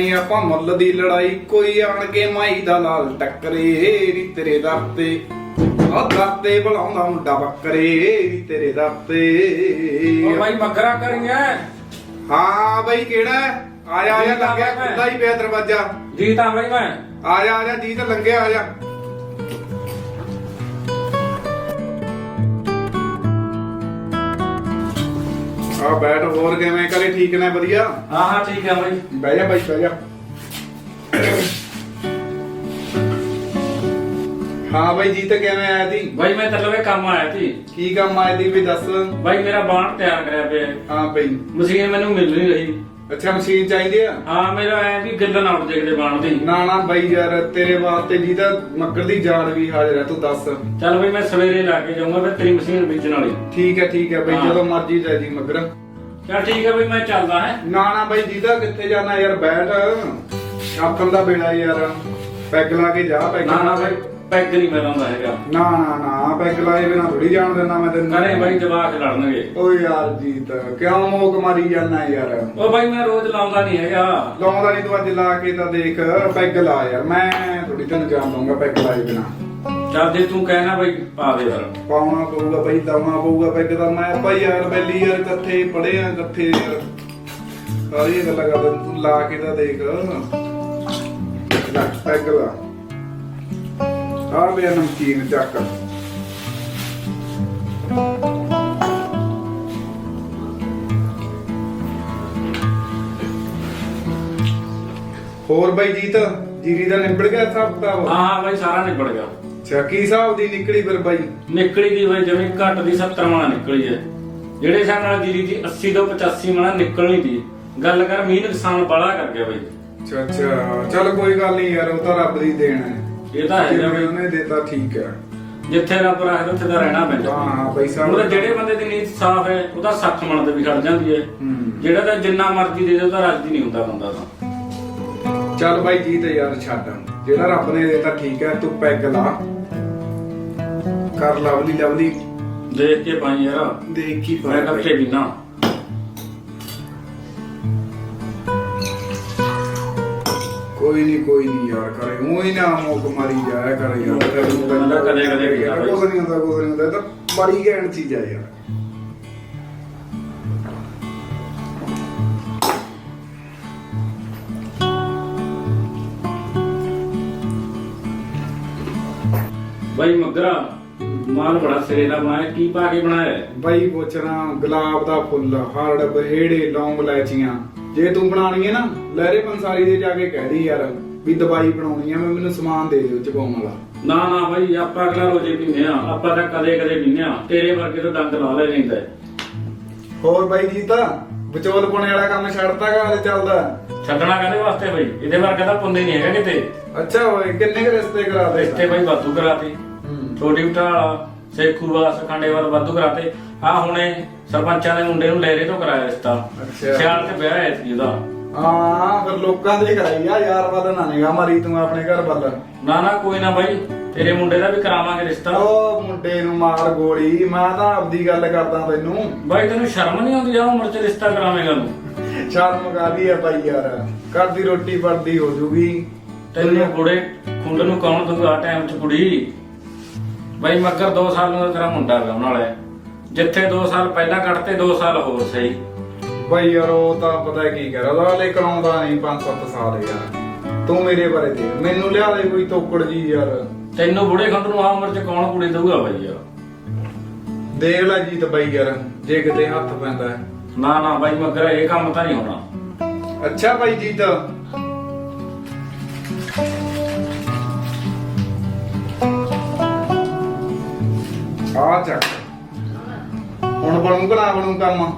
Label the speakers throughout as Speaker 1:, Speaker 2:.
Speaker 1: ਨਹੀਂ ਆਪਾਂ ਮੁੱਲ ਦੀ ਲੜਾਈ ਕੋਈ ਆਣ ਕੇ ਮਾਈ ਦਾ ਲਾਲ ਟੱਕਰੇ ਨੀ ਤੇਰੇ ਦਰ ਤੇ। ਆ ਦਰ ਤੇ ਬੁਲਾਉਂਦਾ ਮੁੰਡਾ ਬੱਕਰੇ ਨੀ ਤੇਰੇ ਦਰ ਤੇ।
Speaker 2: ਉਹ ਭਾਈ ਮਗਰਾ ਕਰੀਏ।
Speaker 1: ਹਾਂ ਬਈ ਕਿਹੜਾ? ਹੈ? ਆ ਜਾ ਆ ਜਾ ਲੱਗਿਆ ਖੁੱਲਾ ਹੀ ਪਿਆ ਦਰਵਾਜ਼ਾ।
Speaker 2: ਜੀ ਤਾਂ ਬਈ ਮੈਂ।
Speaker 1: ਆ ਜਾ ਆ ਜਾ ਜੀ ਤਾਂ ਲੰਘਿਆ ਆ ਜਾ। ਆ ਬੈਠ ਹੋਰ ਕਿਵੇਂ? ਕਰੇ ਠੀਕ ਨੇ? ਵਧੀਆ?
Speaker 2: ਹਾਂ ਹਾਂ ਠੀਕ ਹੈ ਬਈ।
Speaker 1: ਬਹਿ ਜਾ ਬਾਈ ਬਹਿ ਜਾ। ਹਾਂ ਬਾਈ ਜੀ ਤਾਂ ਕਿਵੇਂ ਆਇਆ ਸੀ?
Speaker 2: ਬਈ ਮੈਂ ਤਲਵੇ ਕੰਮ ਆਇਆ ਸੀ।
Speaker 1: ਕੀ ਕੰਮ ਆਇਆ ਸੀ? ਵੀ ਦੱਸ।
Speaker 2: ਬਈ ਮੇਰਾ ਬਾਣ ਤਿਆਰ ਕਰਿਆ ਪਿਆ। ਹੈ।
Speaker 1: ਹਾਂ ਬਈ।
Speaker 2: ਮਸ਼ੀਨ ਮੈਨੂੰ ਮਿਲ ਨਹੀਂ ਰਹੀ।
Speaker 1: ਅੱਛਾ ਮਸ਼ੀਨ ਚਾਹੀਦੀ ਆ।
Speaker 2: ਹਾਂ ਮੇਰਾ ਐ ਵੀ ਗਿੱਲ ਨਾ ਉੱਡ ਦੇਖਦੇ ਬਾਣ ਦੀ
Speaker 1: ਨਾ ਨਾ ਬਾਈ ਯਾਰ ਤੇਰੇ ਵਾਸਤੇ ਜੀ ਤਾਂ ਮੱਕੜ ਦੀ ਜਾਨ ਵੀ ਹਾਜ਼ਰ ਹੈ ਤੂੰ ਦੱਸ।
Speaker 2: ਚੱਲ ਬਈ ਮੈਂ ਸਵੇਰੇ ਲਾ ਕੇ ਜਾਊਂਗਾ ਫਿਰ ਤੇਰੀ ਮਸ਼ੀਨ ਵੇਚਣ ਵਾਲੀ।
Speaker 1: ਠੀਕ ਹੈ ਠੀਕ ਹੈ ਬਈ
Speaker 2: ਹਾਂ।
Speaker 1: ਜਦੋਂ ਮਰਜ਼ੀ ਲੈ ਜੀ ਮਗਰ।
Speaker 2: ਚੱਲ ਠੀਕ ਹੈ ਬਈ ਮੈਂ ਚੱਲਦਾ ਹੈ।
Speaker 1: ਨਾ ਨਾ ਬਾਈ ਜੀ ਤਾਂ ਕਿੱਥੇ ਜਾਣਾ ਯਾਰ ਬੈਠ। ਆਖਣ ਦਾ ਵੇਲਾ ਯਾਰ। ਪੈਗ ਲਾ ਕੇ ਜਾ ਪੈਗ
Speaker 2: ਨਾ ਨਾ ਬਈ। ਪੈਗ ਨਹੀਂ ਮਿਲਾਉਂਦਾ ਹੈਗਾ।
Speaker 1: ਨਾ ਨਾ ਨਾ ਪੈਗ ਲਾਏ ਬਿਨਾ ਥੋੜੀ ਜਾਣ ਦਿੰਦਾ ਮੈਂ ਤੈਨੂੰ।
Speaker 2: ਕਰੇ ਬਈ ਜਵਾਕ ਲੜਨਗੇ।
Speaker 1: ਓ ਯਾਰ ਜੀਤ ਕਿਉਂ ਮੋਕ ਮਾਰੀ ਜਾਂਦਾ ਯਾਰ?
Speaker 2: ਉਹ ਬਈ ਮੈਂ ਰੋਜ਼ ਲਾਉਂਦਾ ਨਹੀਂ ਹੈਗਾ।
Speaker 1: ਲਾਉਂਦਾ ਨਹੀਂ ਤੂੰ ਅੱਜ ਲਾ ਕੇ ਤਾਂ ਦੇਖ ਪੈਗ ਲਾ ਯਾਰ। ਮੈਂ ਥੋੜੀ ਤੈਨੂੰ ਜਾਣ ਦਊਂਗਾ ਪੈਗ ਲਾਏ ਬਿਨਾ।
Speaker 2: ਚੱਲ ਜੇ ਤੂੰ ਕਹਿਣਾ ਬਈ ਪਾ ਦੇ ਫਿਰ
Speaker 1: ਪਾਉਣਾ ਪਊਗਾ ਬਈ ਦਮਾ ਪਊਗਾ ਪੈਗ ਦਾ। ਮੈਂ ਆਪਾਂ ਯਾਰ ਬੈਲੀ ਯਾਰ ਇਕੱਠੇ ਪੜੇ ਆ ਇਕੱਠੇ ਯਾਰ। ਸਾਰੀਆਂ ਗੱਲਾਂ ਕਰਦੇ ਤੂੰ ਲਾ ਕੇ ਤਾਂ ਦੇਖ। ਲੈ ਪੈਗ ਲਾ। ਆ ਵੀ ਨਮਕੀਨ ਚੱਕ। ਹੋਰ ਬਈ ਜੀਤ ਜੀਰੀ ਦਾ ਨਿਬੜ ਗਿਆ ਹਿਸਾਬ ਕਿਤਾਬ?
Speaker 2: ਹਾਂ ਹਾਂ ਬਈ ਸਾਰਾ ਨਿਬੜ ਗਿਆ।
Speaker 1: ਅੱਛਾ ਕੀ ਹਿਸਾਬ ਦੀ ਨਿਕਲੀ ਫਿਰ ਬਾਈ?
Speaker 2: ਨਿਕਲੀ ਦੀ ਬਈ ਜਿਵੇਂ ਘੱਟ ਦੀ 70 ਮਣਾ ਨਿਕਲੀ ਹੈ। ਜਿਹੜੇ ਹਿਸਾਬ ਨਾਲ ਜੀਰੀ ਦੀ 80 ਤੋਂ 85 ਮਣਾ ਨਿਕਲਣੀ ਦੀ। ਗੱਲ ਕਰ ਮੀਂਹ ਨੁਕਸਾਨ ਬੜਾ ਕਰ ਗਿਆ ਬਈ।
Speaker 1: ਅੱਛਾ ਅੱਛਾ ਚੱਲ ਕੋਈ ਗੱਲ ਨਹੀਂ ਯਾਰ ਉਹ ਤਾਂ ਰੱਬ ਦੀ ਦੇਣ ਹੈ।
Speaker 2: ਇਹ ਤਾਂ ਹੈ
Speaker 1: ਜਿਵੇਂ ਉਹਨੇ ਦਿੱਤਾ ਠੀਕ ਹੈ।
Speaker 2: ਜਿੱਥੇ ਰੱਬ ਰੱਖਦਾ ਉੱਥੇ ਤਾਂ ਰਹਿਣਾ ਪੈਂਦਾ।
Speaker 1: ਹਾਂ ਹਾਂ ਪੈਸਾ
Speaker 2: ਉਹਦਾ ਜਿਹੜੇ ਬੰਦੇ ਦੀ ਨੀਤ ਸਾਫ਼ ਹੈ ਉਹਦਾ 60 ਮਣ ਤੇ ਵੀ ਖੜ ਜਾਂਦੀ ਹੈ। ਜਿਹੜਾ ਤਾਂ ਜਿੰਨਾ ਮਰਜ਼ੀ ਦੇ ਦੇ ਉਹਦਾ ਰਾਜੀ ਨਹੀਂ ਹੁੰਦਾ ਬੰਦਾ ਤਾਂ।
Speaker 1: ਚੱਲ ਬਾਈ ਜੀ ਤੇ ਯਾਰ ਛੱਡ। ਜਿਹੜਾ ਰੱਬ ਨੇ ਦਿੱਤਾ ਠੀਕ ਹੈ ਤੂੰ ਪੈਗ ਲਾ। ਕਰ ਲਵਲੀ ਲਵਲੀ।
Speaker 2: ਦੇਖ ਕੇ ਪਾਈ ਯਾਰ।
Speaker 1: ਦੇਖ ਕੀ
Speaker 2: ਮੈਂ ਕੱਪੇ ਵੀ ਨਾ।
Speaker 1: ਕੋਈ ਨਹੀਂ ਕੋਈ ਨਹੀਂ ਯਾਰ ਕਰੇ ਉਹ ਨਾ ਮੋਕ ਮਾਰੀ ਜਾਇਆ ਕਰ ਯਾਰ।
Speaker 2: ਬੰਦਾ ਕਦੇ- ਕਦੇ ਕੀਤਾ। ਬਾਈ।
Speaker 1: ਕੁਝ ਨਹੀਂ ਹੁੰਦਾ ਕੁਝ ਨਹੀਂ ਹੁੰਦਾ। ਇਹ ਤਾਂ ਬੜੀ ਘੈਂਟ ਚੀਜ਼ ਆ ਯਾਰ।
Speaker 2: ਬਾਈ ਮਗਰਾ ਮਾਲ ਬੜਾ ਸਿਰੇ ਦਾ ਬਣਾਇਆ ਕੀ ਪਾ ਕੇ ਬਣਾਇਆ?
Speaker 1: ਬਾਈ ਪੁੱਛਣਾ ਗੁਲਾਬ ਦਾ ਫੁੱਲ ਹਰੜ ਬਹੇੜੇ ਲੌਂਗ ਲੈਚੀਆਂ ਜੇ ਤੂੰ ਬਣਾਣੀ ਹੈ ਨਾ ਲਹਿਰੇ ਪੰਸਾਰੀ ਦੇ ਜਾ ਕੇ ਕਹਿ ਦੀ ਯਾਰ ਵੀ ਦਵਾਈ ਬਣਾਉਣੀ ਆ ਮੈਂ ਮੈਨੂੰ ਸਮਾਨ ਦੇ ਦਿਓ ਚਪਾਉਣ ਵਾਲਾ।
Speaker 2: ਨਾ ਨਾ ਬਾਈ ਆਪਾਂ ਅਗਲਾ ਰੋਜੇ ਪੀਨੇ ਆ ਆਪਾਂ ਤਾਂ ਕਦੇ ਕਦੇ ਪੀਨੇ ਆ ਤੇਰੇ ਵਰਗੇ ਤਾਂ ਦੰਦ ਲਾ ਲੈ ਲੈਂਦਾ ਹੈ।
Speaker 1: ਹੋਰ ਬਾਈ ਜੀ ਤਾਂ ਵਿਚੋਲ ਪੁਣੇ ਵਾਲਾ ਕੰਮ ਛੱਡਤਾ ਗਾ ਹਲੇ ਚੱਲਦਾ
Speaker 2: ਛੱਡਣਾ ਕਾਹਦੇ ਵਾਸਤੇ ਬਾਈ? ਇਹਦੇ ਵਰਗਾ ਤਾਂ ਪੁੰਨੇ ਨਹੀਂ ਹੈਗਾ ਕਿਤੇ।
Speaker 1: ਅੱਛਾ ਓਏ ਕਿੰਨੇ ਕੁ ਰਿਸ਼ਤੇ ਕਰਾ ਦੇ
Speaker 2: ਰਿਸ਼ਤੇ ਬਾਈ ਵਾਧੂ ਕਰਾਤੇ।
Speaker 1: ਹੂੰ।
Speaker 2: ਛੋਟੀ ਉਟਾਲਾ ਸੇਖੂਵਾਸ ਖੰਡੇਵਾਲ ਵਾਧੂ ਕਰਾਤੇ। ਆ ਹੁਣੇ ਸਰਪੰਚਾਂ ਦੇ ਮੁੰਡੇ ਨੂੰ ਲਹਿਰੇ ਤੋਂ ਕਰਾਇਆ ਰਿਸ਼ਤਾ
Speaker 1: ਅੱਛਾ।
Speaker 2: ਸਿਆਲ ਤੇ ਵਿਆਹ ਹੈ ਸੀ ਉਹਦਾ।
Speaker 1: ਹਾਂ ਫਿਰ ਲੋਕਾਂ ਦੇ ਕਰਾਈ ਆ ਯਾਰ ਵੱਲ ਨਾ ਨਿਗਾ ਮਾਰੀ ਤੂੰ ਆਪਣੇ ਘਰ ਵੱਲ।
Speaker 2: ਨਾ ਨਾ ਕੋਈ ਨਾ ਬਾਈ ਤੇਰੇ ਮੁੰਡੇ ਦਾ ਵੀ ਕਰਾਵਾਂਗੇ ਰਿਸ਼ਤਾ।
Speaker 1: ਉਹ ਮੁੰਡੇ ਨੂੰ ਮਾਰ ਗੋਲੀ ਮੈਂ ਤਾਂ ਆਪਦੀ ਗੱਲ ਕਰਦਾ ਤੈਨੂੰ।
Speaker 2: ਬਾਈ ਤੈਨੂੰ ਸ਼ਰਮ ਨਹੀਂ ਆਉਂਦੀ ਆ ਉਮਰ ਚ ਰਿਸ਼ਤਾ ਕਰਾਵੇਂਗਾ ਤੂੰ?
Speaker 1: ਸ਼ਰਮ ਕਾਦੀ ਆ ਬਾਈ ਯਾਰ ਘਰ ਦੀ ਰੋਟੀ ਪੜਦੀ ਹੋ ਜੂਗੀ।
Speaker 2: ਤੈਨੂੰ ਕੁੜੇ ਖੁੰਡ ਨੂੰ ਕੌਣ ਦੂਗਾ ਟਾਈਮ ਚ ਕੁੜੀ? ਬਾਈ ਮੱਗਰ 2 ਸਾਲ ਨੂੰ ਤਾਂ ਤੇਰਾ ਮੁੰਡਾ ਵਿਆਹਣ ਵਾਲਾ ਹੈ। ਜਿੱਥੇ 2 ਸਾਲ ਪਹਿਲਾਂ ਕੱਢਤੇ 2 ਸਾਲ ਹੋਰ ਸਹੀ।
Speaker 1: ਬਾਈ ਯਾਰ ਉਹ ਤਾਂ ਪਤਾ ਕੀ ਕਰ ਉਹਦਾ ਲੈ ਕਰਾਉਂਦਾ ਨਹੀਂ 5-7 ਸਾਲ ਯਾਰ। ਤੂੰ ਮੇਰੇ ਬਾਰੇ ਦੇ ਮੈਨੂੰ ਲਿਆ ਦੇ ਕੋਈ ਤੋਕੜ ਜੀ ਯਾਰ।
Speaker 2: ਤੈਨੂੰ ਬੁੜੇ ਖੰਡ ਨੂੰ ਆ ਉਮਰ ਚ ਕੌਣ ਕੁੜੀ ਦਊਗਾ ਬਾਈ ਯਾਰ?
Speaker 1: ਦੇਖ ਲੈ ਜੀ ਤਾਂ ਬਾਈ ਯਾਰ ਜੇ ਕਿਤੇ ਹੱਥ ਪੈਂਦਾ। ਹੈ।
Speaker 2: ਨਾ ਨਾ ਬਾਈ ਮੱਗਰ ਇਹ ਕੰਮ ਤਾਂ ਨਹੀਂ ਹੋਣਾ।
Speaker 1: ਅੱਛਾ ਬਾਈ ਜੀ ਤਾਂ ਆ ਚੱਕ। ਹੁਣ ਬਣੂ ਕਣਾ ਬਣੂ ਕੰਮ?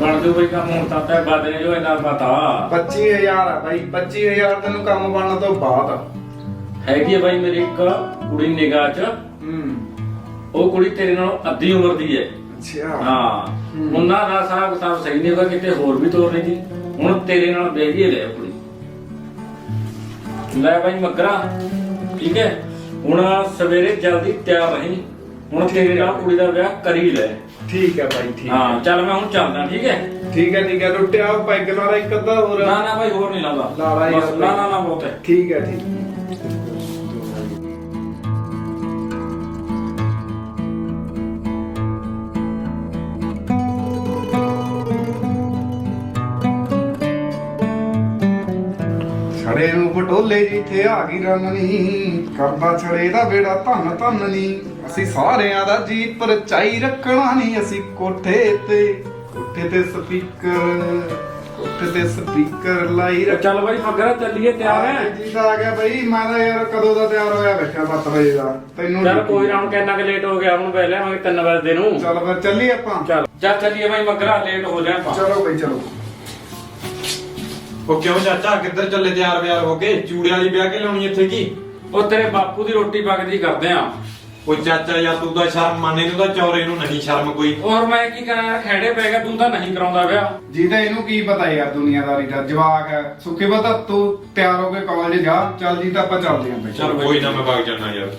Speaker 2: ਬਣ ਜੂ ਬਈ ਕੰਮ ਹੁਣ ਤਾਂ ਤੈ ਬਾਦ ਨੇ ਜੋ ਇਹਨਾਂ ਪਤਾ।
Speaker 1: 25000 ਆ ਬਾਈ 25000 ਤੈਨੂੰ ਕੰਮ ਬਣਨ ਤੋਂ ਬਾਅਦ।
Speaker 2: ਹੈਗੀ ਹੈ ਬਾਈ ਮੇਰੀ ਇੱਕ ਕੁੜੀ ਨਿਗਾਹ ਚ।
Speaker 1: ਹੂੰ।
Speaker 2: ਉਹ ਕੁੜੀ ਤੇਰੇ ਨਾਲੋਂ ਅੱਧੀ ਉਮਰ ਦੀ ਹੈ।
Speaker 1: ਅੱਛਾ।
Speaker 2: ਹਾਂ।
Speaker 1: ਹੂੰ।
Speaker 2: ਉਹਨਾਂ ਦਾ ਹਿਸਾਬ ਕਿਤਾਬ ਸਹੀ ਨਹੀਂ ਹੋਗਾ ਕਿਤੇ ਹੋਰ ਵੀ ਤੋਰਨੀ ਸੀ ਹੁਣ ਤੇਰੇ ਨਾਲ ਬੇਗੀ ਲੈ ਕੁੜੀ। ਲੈ ਬਾਈ ਮਗਰਾ। ਠੀਕ ਹੈ। ਹੁਣ ਸਵੇਰੇ ਜਲਦੀ ਤਿਆਰ ਰਹੀਂ। ਹੁਣ ਤੇਰੇ ਨਾਲ ਕੁੜੀ ਦਾ ਵਿਆਹ ਕਰੀ ਲੈ।
Speaker 1: ਠੀਕ ਹੈ ਬਾਈ ਠੀਕ
Speaker 2: ਹਾਂ। ਚੱਲ ਮੈਂ ਹੁਣ ਚੱਲਦਾ ਠੀਕ ਹੈ?
Speaker 1: ਠੀਕ ਹੈ ਠੀਕ ਹੈ। ਲੁੱਟਿਆ ਪੈਗ ਨਾਲ ਇੱਕ ਅੱਧਾ ਹੋਰ।
Speaker 2: ਨਾ ਨਾ ਭਾਈ ਹੋਰ ਨਹੀਂ ਲਾਉਂਦਾ।
Speaker 1: ਲਾਲਾ ਯਾਰ
Speaker 2: ਬਸ, ਨਾ ਨਾ ਨਾ ਬਹੁਤ ਹੈ।
Speaker 1: ਠੀਕ ਹੈ ਠੀਕ। ਪਟੋਲੇ ਜਿੱਥੇ ਆ ਗਈ ਰੰਨਣੀ ਕਰਦਾ ਛੜੇ ਦਾ ਬੇੜਾ ਧੰਨ ਧੰਨ ਨੀ ਅਸੀਂ ਸਾਰਿਆਂ ਦਾ ਜੀ ਪਰਚਾਈ ਰੱਖਣਾ ਨਹੀਂ ਅਸੀਂ ਕੋਠੇ ਤੇ ਕੋਠੇ ਤੇ ਸਪੀਕਰ ਕੋਠੇ ਤੇ ਸਪੀਕਰ ਲਾਈ ਰੱਖ
Speaker 2: ਚੱਲ ਭਾਈ ਮਗਰ ਚੱਲੀਏ ਤਿਆਰ ਹੈ?
Speaker 1: ਜੀ ਤਾਂ ਆ ਗਿਆ ਬਈ। ਮੈਂ ਤਾਂ ਯਾਰ ਕਦੋਂ ਦਾ ਤਿਆਰ ਹੋਇਆ ਬੈਠਾ 7 ਵਜੇ ਦਾ। ਤੈਨੂੰ
Speaker 2: ਚੱਲ ਕੋਈ ਨਾ ਹੁਣ ਕਿੰਨਾ ਕੁ ਲੇਟ ਹੋ ਗਿਆ ਹੁਣ ਪਹਿਲੇ ਮੈਂ 3 ਵਜੇ ਦੇ ਨੂੰ।
Speaker 1: ਚੱਲ ਫਿਰ ਚੱਲੀ ਆਪਾਂ।
Speaker 2: ਚੱਲ ਚੱਲ ਚੱਲੀਏ ਭਾਈ ਮਗਰਾ ਲੇਟ ਹੋ ਜਾਏ ਆਪਾਂ।
Speaker 1: ਚਲੋ ਬਈ ਚਲੋ।
Speaker 3: ਉਹ ਕਿਉਂ ਚਾਚਾ? ਕਿੱਧਰ ਚੱਲੇ ਤਿਆਰ ਬਿਆਰ ਹੋ ਕੇ? ਚੂੜੇ ਵਾਲੀ ਵਿਆਹ ਕੇ ਲਾਉਣੀ ਇੱਥੇ ਕੀ?
Speaker 2: ਉਹ ਤੇਰੇ ਬਾਪੂ ਦੀ ਰੋਟੀ ਪੱਕਦੀ ਕਰਦੇ ਆ।
Speaker 3: ਉਹ ਚਾਚਾ ਯਾਰ ਤੂੰ ਤਾਂ ਸ਼ਰਮ ਮੰਨੇ ਨੂੰ ਤਾਂ ਚੌਰੇ ਨੂੰ ਨਹੀਂ ਸ਼ਰਮ ਕੋਈ।
Speaker 2: ਔਰ ਮੈਂ ਕੀ ਕਰਾਂ? ਯਾਰ ਖੇੜੇ ਪੈ ਗਿਆ ਤੂੰ ਤਾਂ ਨਹੀਂ ਕਰਾਉਂਦਾ ਵਿਆਹ।
Speaker 1: ਜਿਹਦਾ ਇਹਨੂੰ ਕੀ ਪਤਾ ਯਾਰ ਦੁਨੀਆਦਾਰੀ ਦਾ ਜਵਾਕ ਹੈ। ਸੁੱਕੇ ਬਤਾ ਤੂੰ ਤਿਆਰ ਹੋ ਕੇ ਕਾਲਜ ਜਾ। ਚੱਲ ਜੀ ਤਾਂ ਆਪਾਂ ਚੱਲਦੇ ਆਂ ਬਈ।
Speaker 3: ਚਲ ਕੋਈ ਨਾ ਮੈਂ ਵਗ ਜਾਣਾ ਯਾਰ।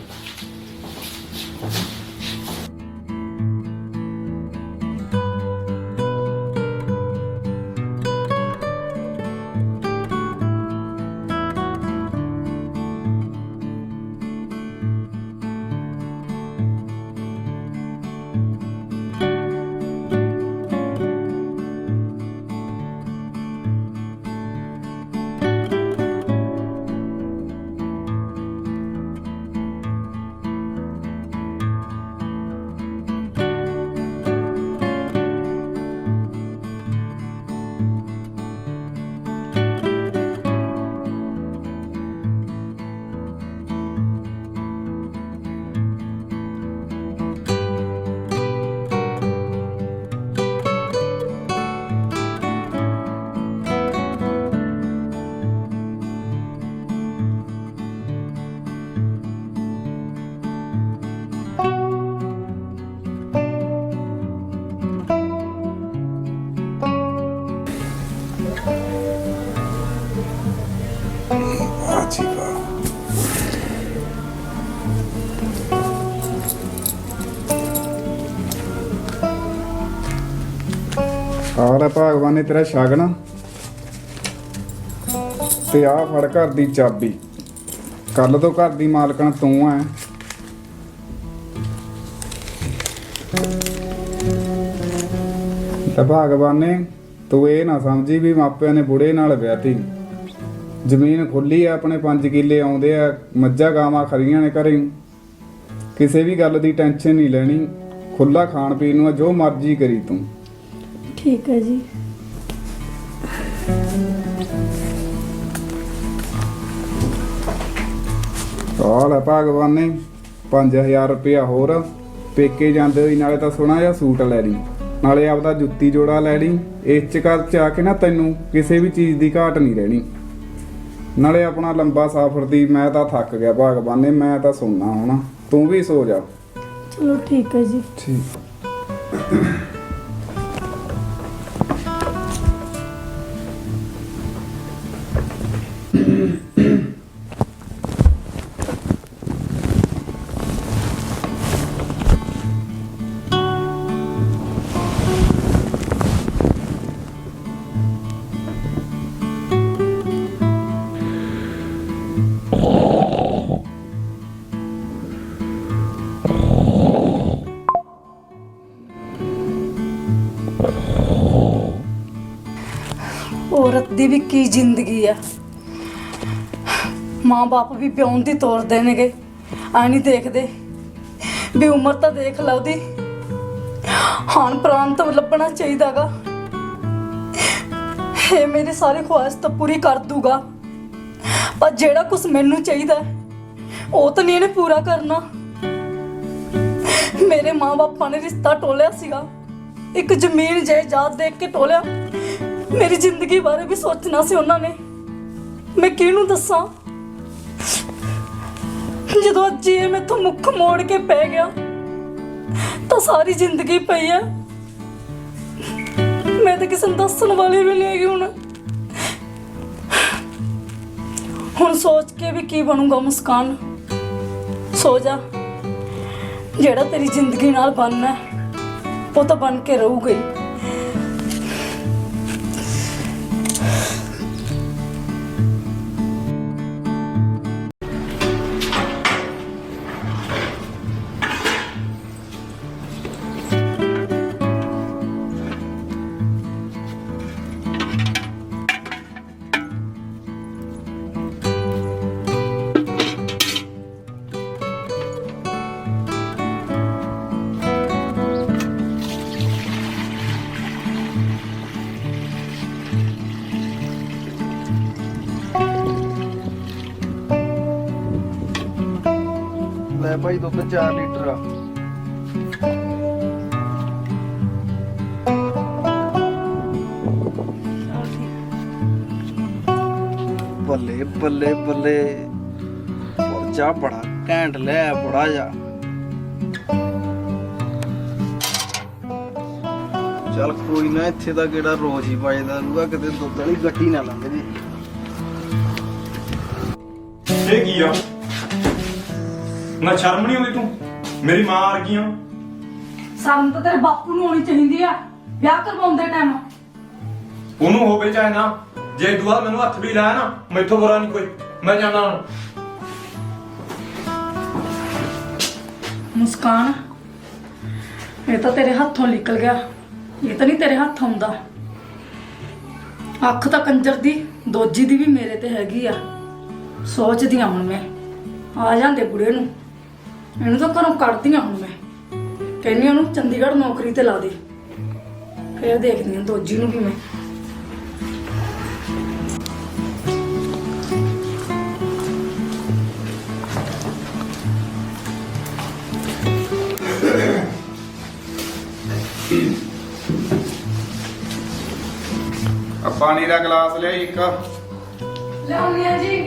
Speaker 1: ਆਹ ਭਗਵਾਨ ਨੇ ਤੇਰਾ ਸ਼ਗਨ ਤੇ ਆਹ ਫੜ ਘਰ ਦੀ ਚਾਬੀ। ਕੱਲ ਤੋਂ ਘਰ ਦੀ ਮਾਲਕਣ ਤੂੰ ਐ। ਤੇ ਭਗਵਾਨ ਨੇ ਤੂੰ ਇਹ ਨਾ ਸਮਝੀ ਵੀ ਮਾਪਿਆਂ ਨੇ ਬੁੜੇ ਨਾਲ ਵਿਆਹਤੀ। ਜ਼ਮੀਨ ਖੁੱਲੀ ਆ, ਆਪਣੇ 5 ਕਿੱਲੇ ਆਉਂਦੇ ਆ, ਮੱਝਾਂ ਗਾਵਾਂ ਖਰੀਆਂ ਨੇ ਘਰੇ। ਕਿਸੇ ਵੀ ਗੱਲ ਦੀ ਟੈਨਸ਼ਨ ਨਹੀਂ ਲੈਣੀ। ਖੁੱਲਾ ਖਾਣ ਪੀਣ ਨੂੰ ਜੋ ਮਰਜ਼ੀ ਕਰੀ ਤੂੰ।
Speaker 4: ਠੀਕ ਹੈ ਜੀ।
Speaker 1: ਕਾਲ ਹੈ ਭਗਵਾਨ ਨੇ 5000 ਰੁਪਇਆ ਹੋਰ। ਪੇਕੇ ਜਾਂਦੇ ਹੋਈ ਨਾਲੇ ਤਾਂ ਸੋਹਣਾ ਜਿਹਾ ਸੂਟ ਲੈ ਲਈ। ਨਾਲੇ ਆਪਦਾ ਜੁੱਤੀ ਜੋੜਾ ਲੈ ਲਈ। ਇਸ ਚ ਕਰ ਚ ਆ ਕੇ ਨਾ ਤੈਨੂੰ ਕਿਸੇ ਵੀ ਚੀਜ਼ ਦੀ ਘਾਟ ਨਹੀਂ ਰਹਿਣੀ। ਨਾਲੇ ਆਪਣਾ ਲੰਬਾ ਸਫ਼ਰ ਦੀ ਮੈਂ ਤਾਂ ਥੱਕ ਗਿਆ ਭਗਵਾਨ ਨੇ ਮੈਂ ਤਾਂ ਸੌਣਾ ਹੁਣ। ਤੂੰ ਵੀ ਸੋ ਜਾ।
Speaker 4: ਚਲੋ ਠੀਕ ਹੈ ਜੀ।
Speaker 1: ਠੀਕ।
Speaker 4: ਔਰਤ ਦੀ ਵੀ ਕੀ ਜ਼ਿੰਦਗੀ ਆ ਮਾਂ-ਬਾਪ ਵੀ ਪਿਆਉਣ ਦੀ ਤੋਰਦੇ ਨੇਗੇ ਆ ਨਹੀਂ ਦੇਖਦੇ। ਵੀ ਉਮਰ ਤਾਂ ਦੇਖ ਲਾ ਉਹਦੀ। ਹਾਨ ਪ੍ਰਾਂਤ ਤਾਂ ਲੱਭਣਾ ਚਾਹੀਦਾਗਾ। ਇਹ ਮੇਰੀ ਸਾਰੀ ਖੁਆਇਸ਼ ਤਾਂ ਪੂਰੀ ਕਰ ਦੂਗਾ। ਪਰ ਜਿਹੜਾ ਕੁਝ ਮੈਨੂੰ ਚਾਹੀਦਾ ਉਹ ਤਾਂ ਨਹੀਂ ਇਹਨੇ ਪੂਰਾ ਕਰਨਾ। ਮੇਰੇ ਮਾਂ-ਬਾਪਾਂ ਨੇ ਰਿਸ਼ਤਾ ਟੋਲਿਆ ਸੀਗਾ। ਇੱਕ ਜ਼ਮੀਨ ਜਾਇਦਾਦ ਦੇਖ ਕੇ ਟੋਲਿਆ। ਮੇਰੀ ਜ਼ਿੰਦਗੀ ਬਾਰੇ ਵੀ ਸੋਚਣਾ ਸੀ ਉਹਨਾਂ ਨੇ। ਮੈਂ ਕਿਹਨੂੰ ਦੱਸਾਂ? ਜਦੋਂ ਅੱਜ ਇਹ ਮੈਥੋਂ ਮੁੱਖ ਮੋੜ ਕੇ ਪੈ ਗਿਆ, ਤਾਂ ਸਾਰੀ ਜ਼ਿੰਦਗੀ ਪਈ ਆ ਮੈਂ ਤਾਂ ਕਿਸੇ ਨੂੰ ਦੱਸਣ ਵਾਲੀ ਵੀ ਨਹੀਂ ਹੈਗੀ ਹੁਣ। ਹੁਣ ਸੋਚ ਕੇ ਵੀ ਕੀ ਬਣੂਗਾ ਮੁਸਕਾਨ? ਸੋ ਜਾ। ਜਿਹੜਾ ਤੇਰੀ ਜ਼ਿੰਦਗੀ ਨਾਲ ਬਣਨਾ, ਉਹ ਤਾਂ ਬਣ ਕੇ ਰਹੂਗਾ ਹੀ।
Speaker 5: ਦੁੱਧ 4 ਲੀਟਰ ਆ। ਬੱਲੇ ਬੱਲੇ ਬੱਲੇ। ਜਾ ਬੜਾ ਘੈਂਟ ਲੈ, ਬੜਾ ਜਾ। ਚੱਲ ਕੋਈ ਨਾ, ਇੱਥੇ ਦਾ ਕਿਹੜਾ ਰੋਜ਼ ਹੀ ਵੱਜਦਾ ਰਹੂਗਾ, ਕਿਤੇ ਦੁੱਧ ਵਾਲੀ ਗੱਡੀ ਨਾ ਲੰਘ ਜੇ।
Speaker 3: ਇਹ ਕੀ ਆ? ਨਾ ਸ਼ਰਮ ਨਹੀਂ ਆਉਂਦੀ ਤੂੰ? ਮੇਰੀ ਮਾਂ ਆ ਗਈ ਆ।
Speaker 4: ਸਾਨੂੰ ਤਾਂ ਤੇਰੇ ਬਾਪੂ ਨੂੰ ਹੋਣੀ ਚਾਹੀਦੀ ਆ। ਵਿਆਹ ਕਰਵਾਉਂਦੇ ਟਾਈਮ
Speaker 3: ਉਹਨੂੰ ਹੋਵੇ ਚਾਹੇ ਨਾ ਜੇ ਦੁਆ ਮੈਨੂੰ ਹੱਥ ਵੀ ਲਾਇਆ ਨਾ ਮੈਥੋਂ ਬੁਰਾ ਨਹੀਂ ਕੋਈ। ਮੈਂ ਜਾਣਾ ਹੁਣ
Speaker 4: ਮੁਸਕਾਨ ਇਹ ਤਾਂ ਤੇਰੇ ਹੱਥੋਂ ਨਿਕਲ ਗਿਆ। ਇਹ ਤਾਂ ਨਹੀਂ ਤੇਰੇ ਹੱਥ ਆਉਂਦਾ। ਅੱਖ ਤਾਂ ਕੰਜਰ ਦੀ ਦੋਜੀ ਦੀ ਵੀ ਮੇਰੇ ਤੇ ਹੈਗੀ ਆ। ਸੋਚਦੀ ਆ ਹੁਣ ਮੈਂ। ਆ ਜਾਂਦੇ ਬੁੜੇ ਨੂੰ। ਇਹਨੂੰ ਤਾਂ ਘਰੋਂ ਕੱਢਦੀ ਆ ਹੁਣ ਮੈਂ। ਕਹਿੰਨੀ ਉਹਨੂੰ ਚੰਡੀਗੜ੍ਹ ਨੌਕਰੀ ਤੇ ਲਾ ਦੇ। ਫਿਰ ਦੇਖਦੀ ਆ ਦੋਜੀ ਨੂੰ ਵੀ ਮੈਂ
Speaker 1: ਆ ਪਾਣੀ ਦਾ ਗਲਾਸ ਲਿਆ ਇੱਕ।
Speaker 4: ਲਿਆਉਣੀ ਆ ਜੀ।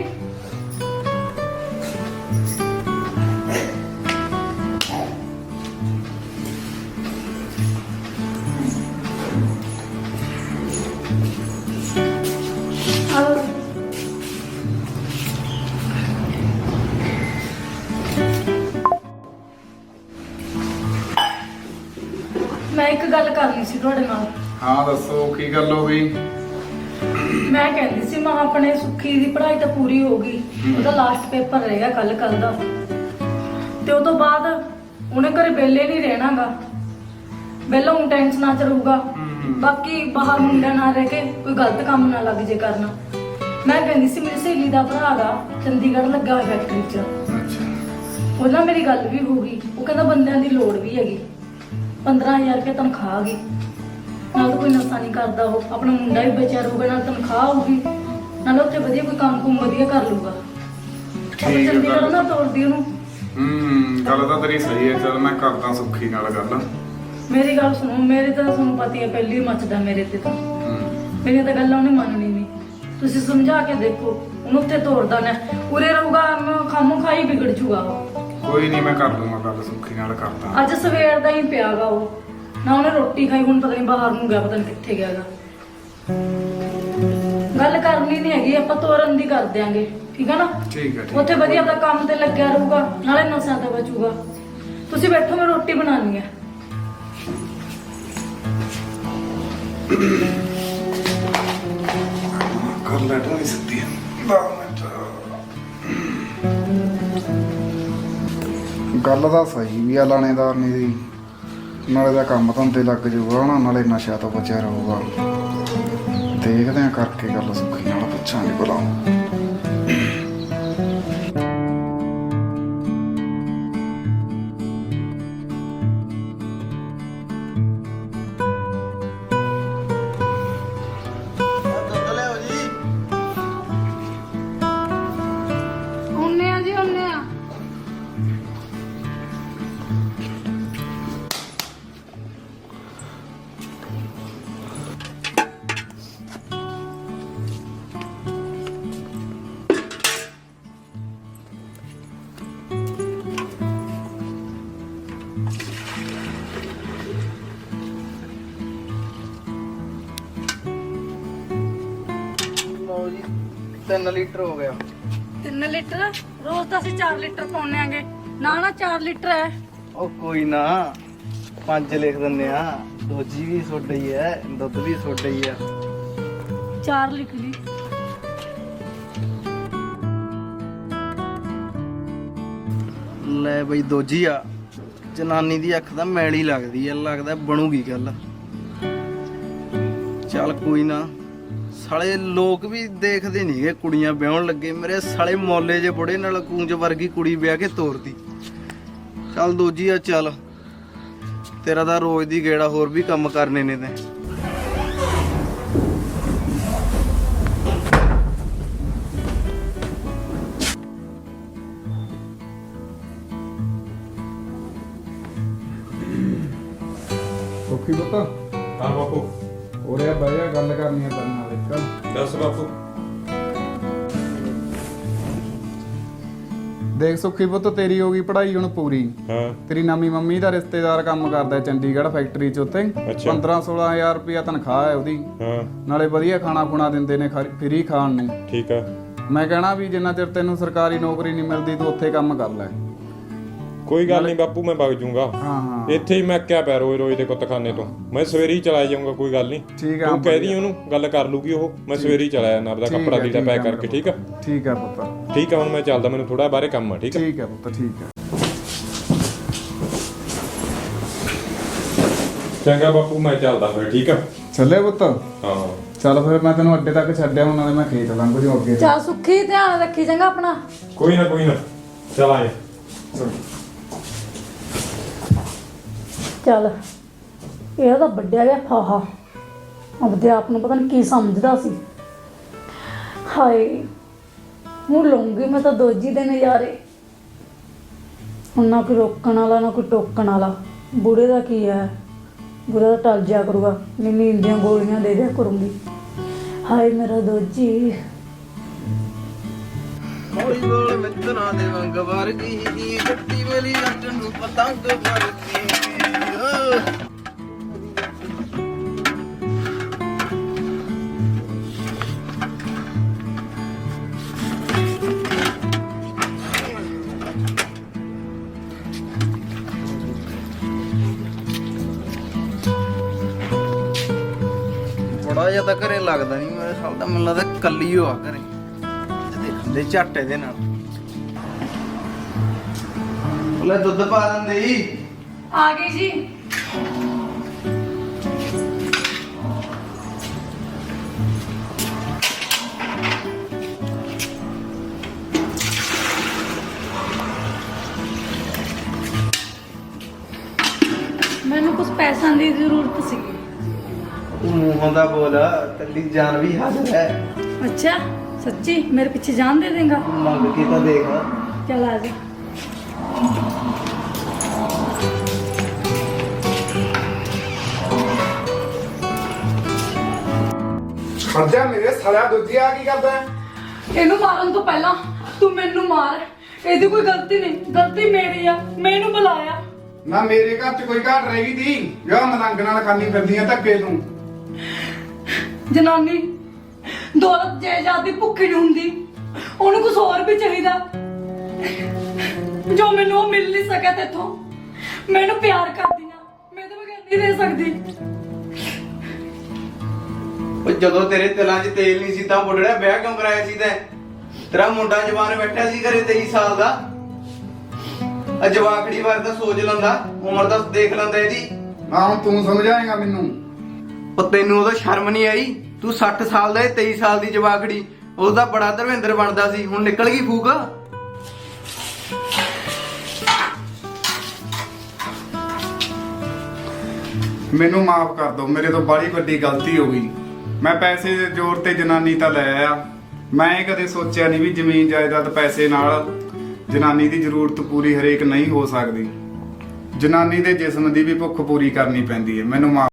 Speaker 4: ਤੁਹਾਡੇ ਨਾਲ?
Speaker 1: ਹਾਂ ਦੱਸੋ ਕੀ ਗੱਲ ਹੋ ਗਈ?
Speaker 4: ਮੈਂ ਕਹਿੰਦੀ ਸੀ ਮਾਂ ਆਪਣੇ ਸੁੱਖੀ ਦੀ ਪੜ੍ਹਾਈ ਤਾਂ ਪੂਰੀ ਹੋ ਗਈ। ਉਹਦਾ ਲਾਸਟ ਪੇਪਰ ਰਹੇਗਾ ਕੱਲ ਕੱਲ ਦਾ। ਤੇ ਉਹ ਤੋਂ ਬਾਅਦ ਉਹਨੇ ਘਰੇ ਵਿਹਲੇ ਨਹੀਂ ਰਹਿਣਾਗਾ। ਵਿਹਲਾ ਹੁਣ ਟੈਨਸ਼ਨਾਂ ਚ ਰਹੂਗਾ। ਬਾਕੀ ਬਾਹਰ ਮੁੰਡਿਆਂ ਨਾਲ ਰਹਿ ਕੇ ਕੋਈ ਗਲਤ ਕੰਮ ਨਾ ਲੱਗ ਜੇ ਕਰਨਾ। ਮੈਂ ਕਹਿੰਦੀ ਸੀ ਮੇਰੀ ਸਹੇਲੀ ਦਾ ਭਰਾ ਗਾ ਚੰਡੀਗੜ੍ਹ ਲੱਗਾ ਹੋਇਆ ਫੈਕਟਰੀ 'ਚ। ਉਹ ਨਾਲ ਮੇਰੀ ਗੱਲ ਵੀ ਹੋ ਗਈ। ਉਹ ਕਹਿੰਦਾ ਬੰਦਿਆਂ ਦੀ ਲੋੜ ਵੀ ਹੈਗੀ। 15000 ਰੁਪਏ ਤਨਖਾਹ ਹੈਗੀ ਨਾਲ ਤਾਂ ਕੋਈ ਨਸ਼ਾ ਨਹੀਂ ਕਰਦਾ ਉਹ। ਆਪਣਾ ਮੁੰਡਾ ਵੀ ਬਚਿਆ ਰਹੂਗਾ ਨਾਲ ਤਨਖਾਹ ਹੋਊਗੀ ਨਾਲ ਉੱਥੇ ਵਧੀਆ ਕੋਈ ਕੰਮ ਕੁਮ ਵਧੀਆ ਕਰ ਲੂਗਾ
Speaker 1: ਠੀਕ ਹੈ
Speaker 4: ਚੰਡੀਗੜ੍ਹ
Speaker 1: ਗੱਲ।
Speaker 4: ਨਾ ਤੋੜਦੀ ਉਹਨੂੰ।
Speaker 1: ਹੂੰ ਗੱਲ ਤਾਂ ਤੇਰੀ ਸਹੀ ਹੈ ਚਲ ਮੈਂ ਕਰਦਾ ਸੁੱਖੀ ਨਾਲ ਗੱਲ।
Speaker 4: ਮੇਰੀ ਗੱਲ ਸੁਣੋ ਮੇਰੇ ਤਾਂ ਤੁਹਾਨੂੰ ਪਤਾ ਹੀ ਹੈ ਪਹਿਲੀ ਮੱਚਦਾ ਮੇਰੇ ਤੇ ਤਾਂ।
Speaker 1: ਹੂੰ
Speaker 4: ਮੇਰੀਆਂ ਤਾਂ ਗੱਲਾਂ ਉਹਨੇ ਮੰਨਣੀ ਨਹੀਂ। ਤੁਸੀਂ ਸਮਝਾ ਕੇ ਦੇਖੋ ਉਹਨੂੰ ਉੱਥੇ ਤੋੜਦਾ ਨਾ। ਉਰੇ ਰਹੂਗਾ ਖਾਮੋ ਖਾਈ ਵਿਗੜ ਜੂਗਾ ਉਹ।
Speaker 1: ਕੋਈ ਨਹੀਂ ਮੈਂ ਕਰ ਦੂੰਗਾ ਗੱਲ ਸੁੱਖੀ ਨਾਲ ਕਰਦਾ।
Speaker 4: ਅੱਜ ਸਵੇਰ ਦਾ ਹੀ ਪਿਆਗਾ ਉਹ। ਨਾ ਉਹਨੇ ਰੋਟੀ ਖਾਈ ਹੁਣ ਪਤਾ ਨਹੀਂ ਬਾਹਰ ਨੂੰ ਗਿਆ ਪਤਾ ਨਹੀਂ ਕਿੱਥੇ ਗਿਆਗਾ ਗੱਲ ਕਰਨੀ ਨਹੀਂ ਹੈਗੀ ਆਪਾਂ ਤੋਰਨ ਦੀ ਕਰ ਦਿਆਂਗੇ ਠੀਕ ਹੈ ਨਾ?
Speaker 1: ਠੀਕ ਹੈ ਠੀਕ
Speaker 4: ਉੱਥੇ ਵਧੀਆ ਆਪਣਾ ਕੰਮ ਤੇ ਲੱਗਿਆ ਰਹੂਗਾ ਨਾਲੇ ਨਸ਼ਿਆਂ ਤੋਂ ਬਚੂਗਾ। ਤੁਸੀਂ ਬੈਠੋ ਮੈਂ ਰੋਟੀ ਬਣਾਉਣੀ ਹੈ
Speaker 1: ਕਰ ਲੈ ਸੱਤੀ ਦਸ ਮਿੰਟ ਗੱਲ ਤਾਂ ਸਹੀ ਵੀ ਆ ਲਾਣੇਦਾਰ ਨੇ ਦੀ। ਨਾਲੇ ਦਾ ਕੰਮ ਧੰਦੇ ਲੱਗ ਜਾਊਗਾ ਨਾ ਨਾਲੇ ਨਸ਼ਾ ਤੋਂ ਬਚਿਆ ਰਹੂਗਾ। ਦੇਖਦੇ ਆ ਕਰਕੇ ਗੱਲ ਸੁੱਖੀ ਨਾਲ ਪੁੱਛਾਂਗੇ ਭਲਾ।
Speaker 5: 3 ਲੀਟਰ ਹੋ ਗਿਆ।
Speaker 4: 3 ਲੀਟਰ? ਰੋਜ਼ ਤਾਂ ਅਸੀਂ 4 ਲੀਟਰ ਪਾਉਂਦੇ ਆਂਗੇ। ਨਾ ਨਾ 4 ਲੀਟਰ ਹੈ।
Speaker 5: ਉਹ ਕੋਈ ਨਾ ਪੰਜ ਲਿਖ ਦਿੰਨੇ ਆ। ਦੋਜੀ ਵੀ ਸੋਡਾ ਹੀ ਹੈ ਦੁੱਧ ਵੀ ਸੋਡਾ ਹੀ ਆ
Speaker 4: 4 ਲਿਖ ਲਈ।
Speaker 5: ਲੈ ਬਈ ਦੋਜੀ ਆ। ਜਨਾਨੀ ਦੀ ਅੱਖ ਤਾਂ ਮੈਲੀ ਲੱਗਦੀ ਐ ਲੱਗਦਾ ਬਣੂਗੀ ਗੱਲ। ਚੱਲ ਕੋਈ ਨਾ। ਸਾਲੇ ਲੋਕ ਵੀ ਦੇਖਦੇ ਨਹੀਂਗੇ ਕੁੜੀਆਂ ਵਿਆਹਣ ਲੱਗੇ। ਮੇਰੇ ਸਾਲੇ ਮੌਲੇ ਜੇ ਬੁੜੇ ਨਾਲ ਕੂੰਜ ਵਰਗੀ ਕੁੜੀ ਵਿਆਹ ਕੇ ਤੋਰਦੀ। ਚੱਲ ਦੂਜੀ ਆ, ਚੱਲ। ਤੇਰਾ ਤਾਂ ਰੋਜ਼ ਦੀ ਗੇੜਾ ਹੋਰ ਵੀ ਕੰਮ ਕਰਨੇ ਨੇ ਤੇ।
Speaker 1: ਦੇਖ ਸੁੱਖੀ ਪੁੱਤ ਤੇਰੀ ਹੋ ਗਈ ਪੜ੍ਹਾਈ ਹੁਣ ਪੂਰੀ।
Speaker 3: ਹਾਂ।
Speaker 1: ਤੇਰੀ ਨਵੀਂ ਮੰਮੀ ਦਾ ਰਿਸ਼ਤੇਦਾਰ ਕੰਮ ਕਰਦਾ ਹੈ ਚੰਡੀਗੜ੍ਹ ਫੈਕਟਰੀ 'ਚ ਉੱਤੇ
Speaker 3: ਅੱਛਾ।
Speaker 1: 15 16000 ਰੁਪਇਆ ਤਨਖਾਹ ਹੈ ਉਹਦੀ।
Speaker 3: ਹਾਂ।
Speaker 1: ਨਾਲੇ ਵਧੀਆ ਖਾਣਾ ਖੁਣਾ ਦਿੰਦੇ ਨੇ ਫ੍ਰੀ ਖਾਣ ਨੇ।
Speaker 3: ਠੀਕ ਆ।
Speaker 1: ਮੈਂ ਕਹਿਣਾ ਵੀ ਜਿੰਨਾ ਚਿਰ ਤੈਨੂੰ ਸਰਕਾਰੀ ਨੌਕਰੀ ਨਹੀਂ ਮਿਲਦੀ ਤੂੰ ਉੱਥੇ ਕੰਮ ਕਰ ਲੈ।
Speaker 3: ਕੋਈ ਗੱਲ ਨਹੀਂ ਬਾਪੂ ਮੈਂ ਵਗ ਜਾਊਂਗਾ
Speaker 1: ਹਾਂ ਹਾਂ।
Speaker 3: ਇੱਥੇ ਹੀ ਮੈਂ ਕਿਆ ਪਿਆ ਰੋਜ਼ ਰੋਜ਼ ਦੇ ਕੁੱਤਖਾਨੇ ਤੋਂ। ਮੈਂ ਸਵੇਰੇ ਹੀ ਚਲਾ ਜਾਊਂਗਾ ਕੋਈ ਗੱਲ ਨਹੀਂ
Speaker 1: ਠੀਕ ਆ
Speaker 3: ਤੂੰ ਕਹਿ ਦੀ ਉਹਨੂੰ ਗੱਲ ਕਰ ਲੂਗੀ ਉਹ। ਮੈਂ ਸਵੇਰੇ ਹੀ ਚਲਾ ਜਾਣਾ ਆਪਦਾ ਕੱਪੜਾ ਲੀੜਾ ਪੈਕ ਕਰਕੇ ਠੀਕ ਆ?
Speaker 1: ਠੀਕ ਆ ਪੁੱਤ।
Speaker 3: ਠੀਕ ਆ ਹੁਣ ਮੈਂ ਚੱਲਦਾ ਮੈਨੂੰ ਥੋੜਾ ਬਾਹਰੇ ਕੰਮ ਆ ਠੀਕ ਆ?
Speaker 1: ਠੀਕ ਆ ਪੁੱਤ ਠੀਕ ਆ।
Speaker 3: ਚੰਗਾ ਬਾਪੂ ਮੈਂ ਚੱਲਦਾ ਫਿਰ ਠੀਕ ਆ?
Speaker 1: ਚੱਲੇ ਪੁੱਤ।
Speaker 3: ਹਾਂ।
Speaker 1: ਚੱਲ ਫਿਰ ਮੈਂ ਤੈਨੂੰ ਅੱਡੇ ਤੱਕ ਛੱਡਿਆ ਉਹਨਾਂ ਦੇ ਮੈਂ ਖੇਤ ਲੰਘ ਜੂ ਅੱਗੇ।
Speaker 4: ਚਾ ਸੁੱਖੀ ਧਿਆਨ ਰੱਖੀ ਚੰਗਾ ਆਪਣਾ।
Speaker 3: ਕੋਈ ਨਾ ਕੋਈ ਨਾ। ਚਲ ਆਏ
Speaker 4: ਚੱਲ। ਇਹ ਤਾਂ ਵੱਡਿਆ ਗਿਆ ਫਾਹਾ। ਆਪਦੇ ਆਪ ਨੂੰ ਪਤਾ ਨਹੀਂ ਕੀ ਸਮਝਦਾ ਸੀ। ਹਾਏ, ਹੁਣ ਲਊਂਗੀ ਮੈਂ ਤਾਂ ਦੋਜੀ ਦੇ ਨਜ਼ਾਰੇ। ਹੁਣ ਨਾ ਕੋਈ ਰੋਕਣ ਵਾਲਾ, ਨਾ ਕੋਈ ਟੋਕਣ ਵਾਲਾ। ਬੁੜੇ ਦਾ ਕੀ ਹੈ? ਬੁੜਾ ਤਾਂ ਟਲ ਜਾ ਕਰੂਗਾ। ਮੈਂ ਨੀਂਦ ਦੀਆਂ ਗੋਲੀਆਂ ਦੇ ਦਿਆ ਕਰੂੰਗੀ। ਹਾਏ ਮੇਰਾ ਦੋਜੀ।
Speaker 5: ਹੌਲੀ ਬੋਲ ਮਿੱਤਰਾਂ ਦੇ ਵੰਗ ਵਰਗੀ ਗੱਡੀ ਮੇਲੀ ਜੱਟ ਨੂੰ ਪਤੰਗ ਵਰਗੀ। ਬੜਾ ਜ਼ਿਆਦਾ ਤਾਂ ਘਰੇ ਲੱਗਦਾ ਨਹੀਂ, ਮੇਰੇ ਸਾਲ ਦਾ ਮੈਨੂੰ ਲੱਗਦਾ ਕੱਲੀ ਹੋ ਆ ਘਰੇ। ਤੇ ਝੱਟ ਇਹਦੇ ਨਾਲ। ਲੈ ਦੁੱਧ ਪਾ ਦਿੰਦੇ ਹੀ
Speaker 4: ਆ ਗਈ ਜੀ। ਮੈਨੂੰ ਕੁਝ ਪੈਸਿਆਂ ਦੀ ਜ਼ਰੂਰਤ ਸੀ
Speaker 5: ਮੂੰਹੋਂ ਦਾ ਬੋਲ ਤੇਰੀ ਜਾਨ ਵੀ ਹਾਜ਼ਰ ਹੈ।
Speaker 4: ਅੱਛਾ ਸੱਚੀ? ਮੇਰੇ ਪਿੱਛੇ ਜਾਨ ਦੇ ਦੇਂਗਾ?
Speaker 5: ਮੰਗ ਕੇ ਤਾਂ ਦੇਖ।
Speaker 4: ਚਲ ਆ ਜਾ।
Speaker 1: ਖਰਜਾ ਮੇਰੇ ਸਾਲਿਆ ਦੂਜੀ ਆ ਕੀ ਕਰਦਾ
Speaker 4: ਇਹਨੂੰ ਮਾਰਨ ਤੋਂ ਪਹਿਲਾਂ ਤੂੰ ਮੈਨੂੰ ਮਾਰ। ਇਹਦੀ ਕੋਈ ਗਲਤੀ ਨਹੀਂ। ਗਲਤੀ ਮੇਰੀ ਆ। ਮੈਨੂੰ ਬੁਲਾਇਆ।
Speaker 1: ਨਾ ਮੇਰੇ ਘਰ 'ਚ ਕੋਈ ਘਾਟ ਰਹਿ ਗਈ ਦੀ ਜਾਂ ਮਲੰਗ ਨਾਲ ਖਾਲੀ ਫਿਰਦੀਆਂ ਧੱਕੇ ਤੂੰ
Speaker 4: ਜਨਾਨੀ ਦੌਲਤ ਜਾਇਦਾਦ ਦੀ ਭੁੱਖੀ ਨਹੀਂ ਹੁੰਦੀ। ਉਹਨੂੰ ਕੁਝ ਹੋਰ ਵੀ ਚਾਹੀਦਾ। ਜੋ ਮੈਨੂੰ ਉਹ ਮਿਲ ਨਹੀਂ ਸਕਿਆ ਤੇਥੋਂ। ਮੈਨੂੰ ਪਿਆਰ ਕਰਦੀ ਆ। ਮੈਂ ਤਾਂ ਬਗੈਰ ਨਹੀਂ ਰਹਿ ਸਕਦੀ।
Speaker 5: ਉਹ ਜਦੋਂ ਤੇਰੇ ਤਿਲਾਂ 'ਚ ਤੇਲ ਨਹੀਂ ਸੀ ਤਾਂ ਬੁੱਢੜਾ ਵਿਆਹ ਕਿਉਂ ਕਰਾਇਆ ਸੀ ਤੈਂ? ਤੇਰਾ ਮੁੰਡਾ ਜਵਾਨ ਬੈਠਾ ਸੀ ਘਰੇ 23 ਸਾਲ ਦਾ। ਆ ਜਵਾਕੜੀ ਵਾਰ ਤਾਂ ਸੋਚ ਲੈਂਦਾ ਉਮਰ ਤਾਂ ਦੇਖ ਲੈਂਦਾ ਇਹਦੀ।
Speaker 1: ਨਾ ਹੁਣ ਤੂੰ ਸਮਝਾਏਗਾ ਮੈਨੂੰ।
Speaker 5: ਉਹ ਤੈਨੂੰ ਉਦੋਂ ਸ਼ਰਮ ਨਹੀਂ ਆਈ? ਤੂੰ 60 ਸਾਲ ਦਾ ਇਹ 23 ਸਾਲ ਦੀ ਜਵਾਕੜੀ। ਉਹਦਾ ਬੜਾ ਧਰਮਿੰਦਰ ਬਣਦਾ ਸੀ ਹੁਣ ਨਿਕਲ ਗਈ ਫੂਕ?
Speaker 1: ਮੈਨੂੰ ਮਾਫ ਕਰ ਦਿਓ ਮੇਰੇ ਤੋਂ ਬੜੀ ਵੱਡੀ ਗਲਤੀ ਹੋ ਗਈ। ਮੈਂ ਪੈਸੇ ਦੇ ਜ਼ੋਰ ਤੇ ਜਨਾਨੀ ਤਾਂ ਲੈ ਆ ਮੈਂ ਇਹ ਕਦੇ ਸੋਚਿਆ ਨਹੀਂ ਵੀ ਜ਼ਮੀਨ ਜਾਇਦਾਦ ਪੈਸੇ ਨਾਲ ਜਨਾਨੀ ਦੀ ਜ਼ਰੂਰਤ ਪੂਰੀ ਹਰੇਕ ਨਹੀਂ ਹੋ ਸਕਦੀ। ਜਨਾਨੀ ਦੇ ਜਿਸਮ ਦੀ ਵੀ ਭੁੱਖ ਪੂਰੀ ਕਰਨੀ ਪੈਂਦੀ ਹੈ। ਮੈਨੂੰ ਮਾਫ